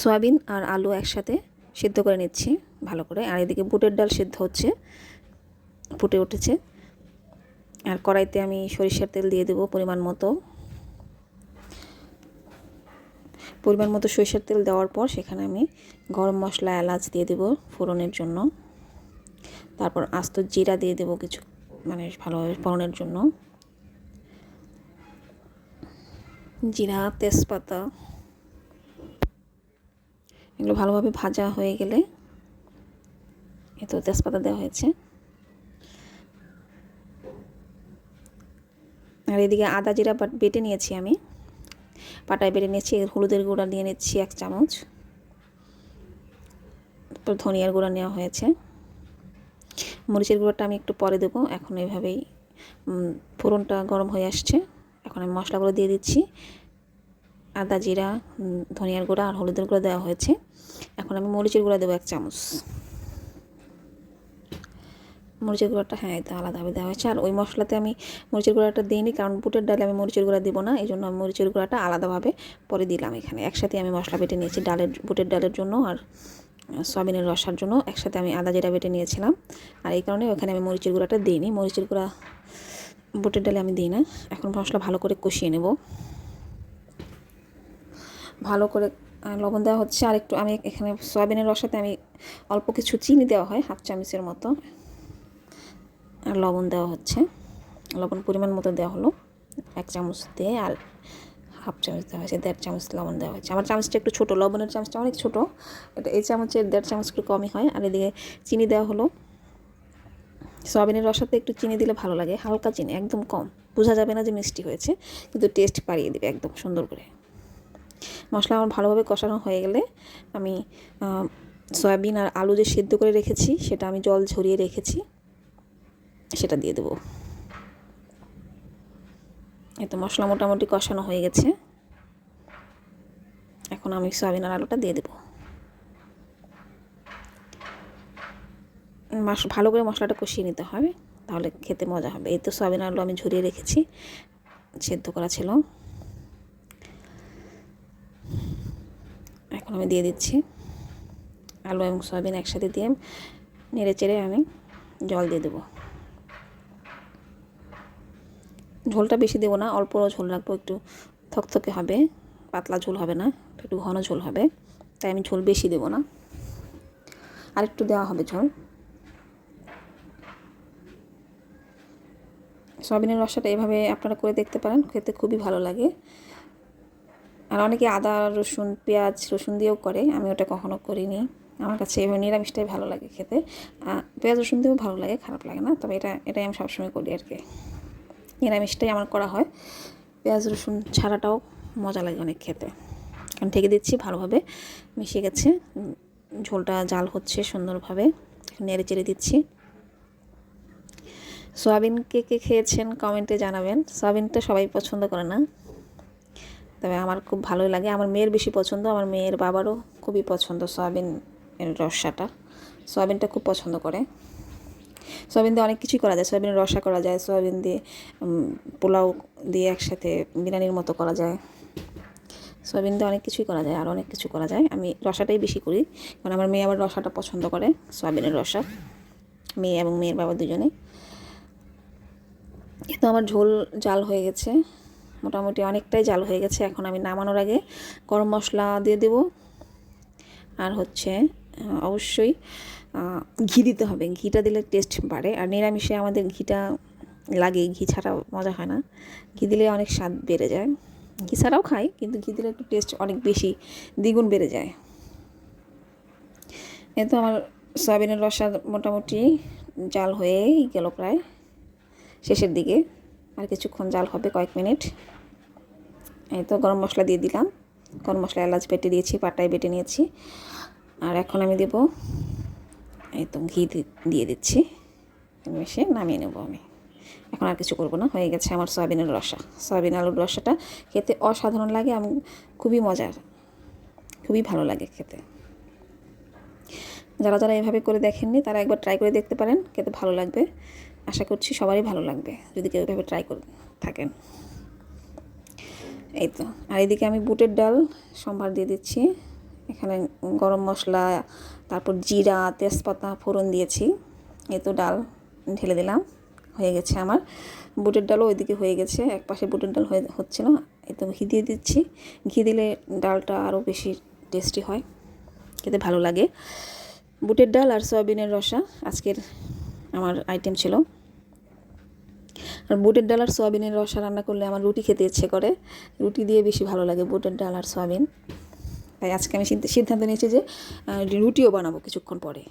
Soybean আর আলু একসাথে সিদ্ধ করে নিচ্ছি ভালো করে। আর এদিকে বুটের ডাল সিদ্ধ হচ্ছে, ফুটে উঠেছে। আর কড়াইতে আমি সরিষার তেল দিয়ে দেবো পরিমাণ মতো। পরিমাণ মতো সরিষার তেল দেওয়ার পর সেখানে আমি গরম মশলা এলাচ দিয়ে দেবো ফোড়নের জন্য। তারপর আস্ত জিরা দিয়ে দেবো কিছু মানে ভালোভাবে ফোড়নের জন্য। জিরা, তেজপাতা এগুলো ভালোভাবে ভাজা হয়ে গেলে এ তো তেজপাতা দেওয়া হয়েছে। আর এদিকে আদা জিরা বেটে নিয়েছি আমি। পাটায় বেটে নিয়েছি, হলুদের গুঁড়া নিয়ে নিচ্ছি এক চামচ। তারপর ধনিয়ার গুঁড়া নেওয়া হয়েছে। মরিচের গুঁড়োটা আমি একটু পরে দেবো। এখন এইভাবেই ফোড়নটা গরম হয়ে আসছে। এখন আমি মশলাগুলো দিয়ে দিচ্ছি। আদা জিরা ধনিয়ার গুঁড়া আর হলুদের গুঁড়া দেওয়া হয়েছে। এখন আমি মরিচের গুঁড়া দেবো এক চামচ। মরিচের গুঁড়াটা হ্যাঁ এটা আলাদাভাবে দেওয়া হয়েছে। আর ওই মশলাতে আমি মরিচের গুঁড়াটা দিইনি, কারণ বুটের ডালে আমি মরিচের গুঁড়া দেবো না, এই জন্য আমি মরিচের গুঁড়াটা আলাদাভাবে পরে দিলাম এখানে। একসাথে আমি মশলা বেটে নিয়েছি ডালের, বুটের ডালের জন্য আর সয়াবিনের রসার জন্য। একসাথে আমি আদা জিরা বেটে নিয়েছিলাম। আর এই কারণে ওখানে আমি মরিচের গুঁড়াটা দিইনি। মরিচের গুঁড়া বুটের ডালে আমি দিই না। এখন মশলা ভালো করে কষিয়ে নেব। ভালো করে লবণ দেওয়া হচ্ছে। আর একটু আমি এখানে সয়াবিনের রসাতে আমি অল্প কিছু চিনি দেওয়া হয়, হাফ চামচের মতো। আর লবণ দেওয়া হচ্ছে। লবণ পরিমাণ মতো দেওয়া হলো। এক চামচ দিয়ে আর হাফ চামচ দেওয়া হয়েছে, দেড় চামচ লবণ দেওয়া হয়েছে। আমার চামচটা একটু ছোটো, লবণের চামচটা অনেক ছোটো এটা এই চামচের দেড় চামচ একটু কমই হয়। আর এদিকে চিনি দেওয়া হলো। সয়াবিনের রসাতে একটু চিনি দিলে ভালো লাগে, হালকা চিনি, একদম কম। বোঝা যাবে না যে মিষ্টি হয়েছে, কিন্তু টেস্ট পাড়িয়ে দেবে একদম সুন্দর করে। মশলা আমার ভালোভাবে কষানো হয়ে গেলে আমি সয়াবিন আর আলু যে সেদ্ধ করে রেখেছি, সেটা আমি জল ঝরিয়ে রেখেছি, সেটা দিয়ে দেবো। এতো মশলা মোটামুটি কষানো হয়ে গেছে। এখন আমি সয়াবিন আর আলুটা দিয়ে দেবো। মাস, ভালো করে মশলাটা কষিয়ে নিতে হবে, তাহলে খেতে মজা হবে। এই তো সয়াবিন আলু আমি ঝরিয়ে রেখেছি, সেদ্ধ করা ছিল। আমি দিয়ে দিচ্ছি আলু এবং সয়াবিন একসাথে দিয়ে নেড়ে চেড়ে আমি জল দিয়ে দেবো। ঝোলটা বেশি দেবো না, অল্প ঝোল রাখব, একটু থকথকে হবে, পাতলা ঝোল হবে না, একটু ঘন ঝোল হবে, তাই আমি ঝোল বেশি দেবো না। আর একটু দেওয়া হবে ঝোল। সয়াবিনের রসাটা এভাবে আপনারা করে দেখতে পারেন, খেতে খুবই ভালো লাগে। আর অনেকে আদা, রসুন, পেঁয়াজ, রসুন দিয়েও করে। আমি ওটা কখনো করিনি। আমার কাছে এভাবে নিরামিষটাই ভালো লাগে খেতে। পেঁয়াজ, রসুন দিয়েও ভালো লাগে, খারাপ লাগে না। তবে এটা, এটাই আমি সবসময় করি আর কি। নিরামিষটাই আমার করা হয়। পেঁয়াজ, রসুন ছাড়াটাও মজা লাগে অনেক খেতে। কারণ ঢেকে দিচ্ছি, ভালোভাবে মিশে গেছে। ঝোলটা জাল হচ্ছে সুন্দরভাবে। নেড়ে চেড়ে দিচ্ছি। সোয়াবিন কে কে খেয়েছেন কমেন্টে জানাবেন। সোয়াবিনটা সবাই পছন্দ করে না। তবে আমার খুব ভালোই লাগে। আমার মেয়ের বেশি পছন্দ, আমার মেয়ের বাবারও খুবই পছন্দ সয়াবিন রসাটা। সয়াবিনটা খুব পছন্দ করে। সয়াবিন দিয়ে অনেক কিছুই করা যায়। সয়াবিনের রসা করা যায়, সয়াবিন দিয়ে পোলাও দিয়ে একসাথে বিরিয়ানির মতো করা যায়। সয়াবিন দিয়ে অনেক কিছুই করা যায়, আর অনেক কিছু করা যায়। আমি রসাটাই বেশি করি, কারণ আমার মেয়ে আবার রসাটা পছন্দ করে, সয়াবিনের রসা। মেয়ে এবং মেয়ের বাবা দুজনে কিন্তু আমার ঝোল জাল হয়ে গেছে। মোটামুটি অনেকটাই জাল হয়ে গেছে। এখন আমি নামানোর আগে গরম মশলা দিয়ে দেব। আর হচ্ছে অবশ্যই ঘি দিতে হবে। ঘিটা দিলে টেস্ট বাড়ে। আর নিরামিষে আমাদের ঘিটা লাগে। ঘি ছাড়া মজা হয় না। ঘি দিলে অনেক স্বাদ বেড়ে যায়। ঘি ছাড়াও খাই, কিন্তু ঘি দিলে একটু টেস্ট অনেক বেশি দ্বিগুণ বেড়ে যায়। এ তো আমার সয়াবিনের রসা মোটামুটি জাল হয়েই গেল প্রায়। শেষের দিকে। আর কিছুক্ষণ জাল হবে কয়েক মিনিট। এই তো গরম মশলা দিয়ে দিলাম। গরম মশলা এলাচ বেটে দিয়েছি, পাটায় বেটে নিয়েছি। আর এখন আমি দেব, এই তো ঘি দিয়ে দিচ্ছি। মিশিয়ে নামিয়ে নেব আমি। এখন আর কিছু করব না, হয়ে গেছে আমার সয়াবিনের রসা। সয়াবিন আলুর রসাটা খেতে অসাধারণ লাগে, আমি, খুবই মজার। খুবই ভালো লাগে খেতে। যারা যারা এভাবে করে দেখেননি, তারা একবার ট্রাই করে দেখতে পারেন, খেতে ভালো লাগবে। আশা করছি সবারই ভালো লাগবে, যদি কেউ এভাবে ট্রাই করে, থাকেন। এই তো। আর এদিকে আমি বুটের ডাল, সম্ভার দিয়ে দিচ্ছি। এখানে গরম মশলা, তারপর জিরা, তেজপাতা, ফোড়ন দিয়েছি। এই তো ডাল ঢেলে দিলাম, হয়ে গেছে আমার। বুটের ডালও ওইদিকে হয়ে গেছে এক পাশে বুটের ডাল হয়ে হচ্ছিল। এই তো ঘি দিয়ে দিচ্ছি। ঘি দিলে ডালটা আরও বেশি টেস্টি হয়, খেতে ভালো লাগে। বুটের ডাল আর সয়াবিনের রসা, আজকের আমার আইটেম ছিল। আর বুটের ডাল আর সয়াবিনের রসা রান্না করলে আমার রুটি খেতে ইচ্ছে করে। রুটি দিয়ে বেশি ভালো লাগে বুটের ডাল আর সয়াবিন। তাই আজকে আমি সিদ্ধান্ত নিয়েছি যে রুটিও বানাবো কিছুক্ষণ পরে।